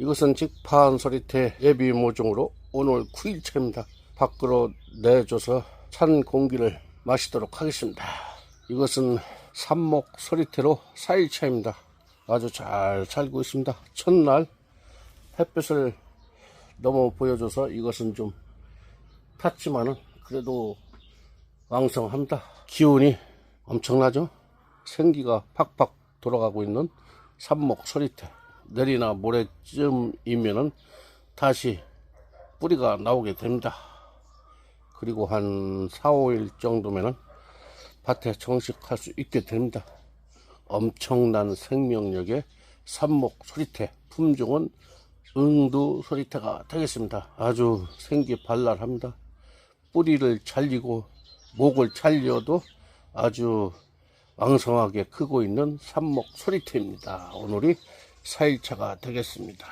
이것은 직파한 소리태 예비 모종으로 오늘 9일차입니다. 밖으로 내줘서 찬 공기를 마시도록 하겠습니다. 이것은 삽목 소리태로 4일차입니다. 아주 잘 살고 있습니다. 첫날 햇볕을 너무 보여줘서 이것은 좀 탔지만은 그래도 왕성합니다. 기운이 엄청나죠? 생기가 팍팍 돌아가고 있는 삽목 소리태. 내리나 모레쯤이면은 다시 뿌리가 나오게 됩니다. 그리고 한 4, 5일 정도면은 밭에 정식할 수 있게 됩니다. 엄청난 생명력의 삽목 소리태 품종은 응두 소리태가 되겠습니다. 아주 생기 발랄합니다. 뿌리를 잘리고 목을 잘려도 아주 왕성하게 크고 있는 삽목 소리태입니다. 오늘이 4일차가 되겠습니다.